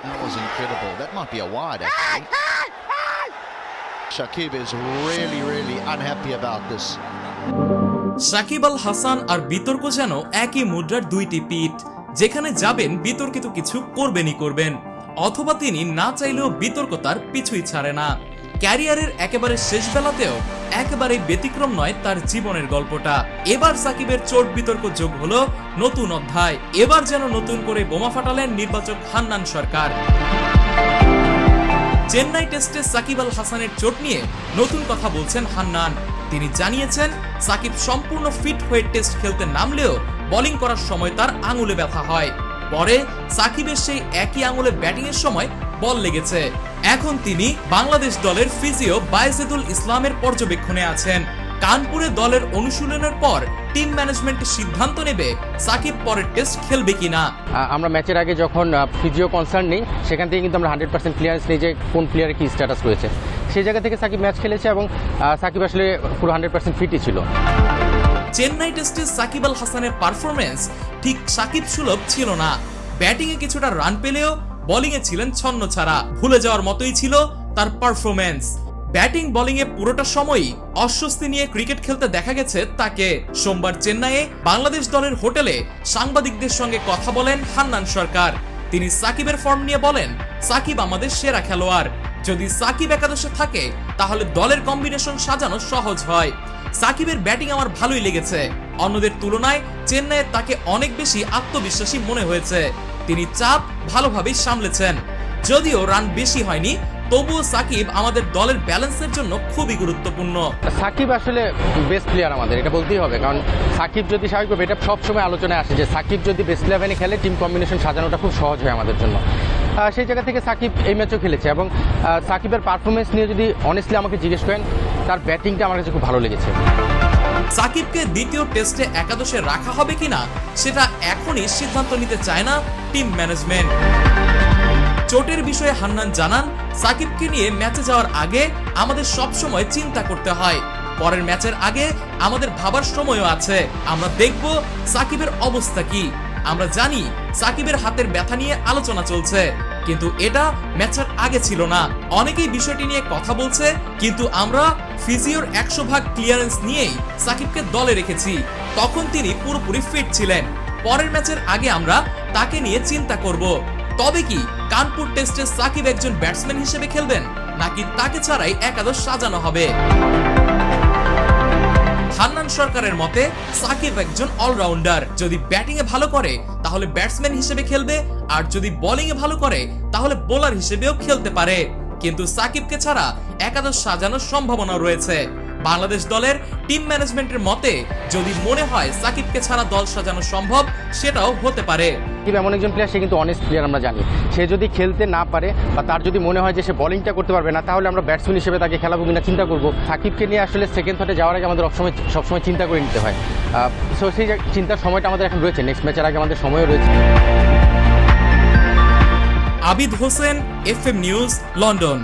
That was incredible. That might be a wide, actually. Shakib is really, really unhappy about this. Shakib Al Hasan আর বিতর্ক যেন একই মুদ্রার দুইটি পিঠ যেখানে যাবেন বিতর্কিত কিছু করবেনই করবেন অথবা তিনি না চাইলেও বিতর্ক তার পিছুই ছাড়ে না ক্যারিয়ারের একেবারে শেষ বেলাতেও একেবারে ব্যতিক্রম নয় তার জীবনের গল্পটা। এবার সাকিবের চোট বিতর্ক যোগ হলো নতুন অধ্যায়। এবার যেন নতুন করে বোমা ফাটালেন নির্বাচক হান্নান সরকার। চেন্নাই টেস্টে সাকিব আল হাসানের চোট নিয়ে নতুন কথা বলছেন হান্নান। তিনি জানিয়েছেন, সাকিব সম্পূর্ণ ফিট হয়ে টেস্ট খেলতে নামলেও বোলিং করার সময় তার আঙুলে ব্যথা হয়। পরে সাকিবের সেই একই আঙুলে ব্যাটিংয়ের সময় বল লেগেছে। এখন তিনি বাংলাদেশ দলের ফিজিও বায়েজেদুল ইসলামের পর্যবেক্ষণে আছেন। কানপুরে দলের অনুশীলনের পর টিম ম্যানেজমেন্ট সিদ্ধান্ত নেবে সাকিব পরের টেস্ট খেলবে কিনা। আমরা ম্যাচের আগে যখন ফিজিও কনসার্ন নেই সেখান থেকে কিন্তু আমরা হান্ড্রেড পার্সেন্ট ক্লিয়ারেন্স নিই যে কোন প্লেয়ারের কি স্ট্যাটাস রয়েছে। সেই জায়গা থেকে সাকিব ম্যাচ খেলেছে এবং সাকিব আসলে পুরো হান্ড্রেড পার্সেন্ট ফিটই ছিল। চেন্নাই টেস্টে সাকিব আল হাসানের পারফরমেন্স ঠিক সাকিব সুলভ ছিল না। ব্যাটিংয়ে কিছুটা রান পেলেও বোলিংয়ে ছিলেন ছন্ন ছাড়া। ভুলে যাওয়ার মতোই ছিল তার পারফরমেন্স ব্যাটিং বোলিংয়ে পুরোটা সময়ই অস্বস্তি নিয়ে ক্রিকেট খেলতে দেখা গেছে তাকে। সোমবার চেন্নাইয়ে বাংলাদেশ দলের হোটেলে সাংবাদিকদের সঙ্গে কথা বলেন হান্নান সরকার। তিনি সাকিবের ফর্ম নিয়ে বলেন, সাকিব আমাদের সেরা খেলোয়াড়। যদি সাকিব একাদশে থাকে, তাহলে দলের কম্বিনেশন সাজানো সহজ হয়। সাকিবের ব্যাটিং আমার ভালোই লেগেছে। অন্যদের তুলনায় চেন্নাইয়ে তাকে অনেক বেশি আত্মবিশ্বাসী মনে হয়েছে। তিনি চাপ ভালোভাবেই সামলেছেন। যদিও রান বেশি হয়নি, তবুও সাকিব আমাদের দলের ব্যালেন্সের জন্য খুবই গুরুত্বপূর্ণ। সাকিব আসলে বেস্ট প্লেয়ার আমাদের, এটা বলতেই হবে। কারণ সাকিব যদি স্বাভাবিকভাবে, এটা সবসময় আলোচনায় আসে যে সাকিব যদি বেস্ট ইলেভেনে খেলে টিম কম্বিনেশন সাজানোটা খুব সহজ হয় আমাদের জন্য। সেই জায়গা থেকে সাকিব এই ম্যাচও খেলেছে এবং সাকিবের পারফরমেন্স নিয়ে যদি অনেস্টলি আমাকে জিজ্ঞেস করেন, তার ব্যাটিংটা আমার কাছে খুব ভালো লেগেছে। সাকিবকে দ্বিতীয় টেস্টে একাদশে রাখা হবে কিনা, সেটা এখনই সিদ্ধান্ত নিতে চায় না টিম ম্যানেজমেন্ট। চোটের বিষয়ে হান্নান জানান, সাকিবকে নিয়ে ম্যাচে যাওয়ার আগে আমাদের সব সময় চিন্তা করতে হয়। পরের ম্যাচের আগে আমাদের ভাবার সময়ও আছে। আমরা দেখব সাকিবের অবস্থা কি। আমরা জানি সাকিবের হাতের ব্যথা নিয়ে আলোচনা চলছে, কিন্তু এটা ম্যাচের আগে ছিল না। অনেকেই বিষয়টি নিয়ে কথা বলছে, কিন্তু আমরা ফিজিওর একশো ভাগ ক্লিয়ারেন্স নিয়েই সাকিবকে দলে রেখেছি। তখন তিনি পুরোপুরি ফিট ছিলেন। পরের ম্যাচের আগে আমরা তাকে নিয়ে চিন্তা করব। তবে কি কানপুর টেস্টে সাকিব একজন ব্যাটসম্যান হিসেবে খেলবেন, নাকি তাকে ছাড়াই একাদশ সাজানো হবে? হান্নান সরকারের মতে, সাকিব একজন অলরাউন্ডার যদি ব্যাটিং এ ভালো করে, তাহলে ব্যাটসম্যান হিসেবে খেলবে, আর যদি বোলিং এ ভালো করে, তাহলে বোলার হিসেবেও খেলতে পারে। কিন্তু সাকিবকে ছাড়া একাদশ সাজানোর সম্ভাবনা রয়েছে। বাংলাদেশ দলের টিম ম্যানেজমেন্টের মতে যদি মনে হয় সাকিবকে ছাড়া দল সাজানো সম্ভব সেটাও হতে পারে। এমন একজন প্লেয়ার সে কিন্তু অনেস্ট প্লেয়ার আমরা জানি। সে যদি খেলতে না পারে বা তার যদি মনে হয় যে সে বোলিংটা করতে পারবে না তাহলে আমরা ব্যাটসম্যান হিসেবে তাকে খেলাবো কিনা চিন্তা করব। সাকিবকে নিয়ে আসলে সেকেন্ড থার্ডে যাওয়ার আগে আমাদের সবসময় সবসময় চিন্তা করে নিতে হয়। সো সেই চিন্তার সময়টা আমাদের এখন রয়েছে। নেক্সট ম্যাচের আগে আমাদের সময়ও রয়েছে। Abid Hossain F M news London.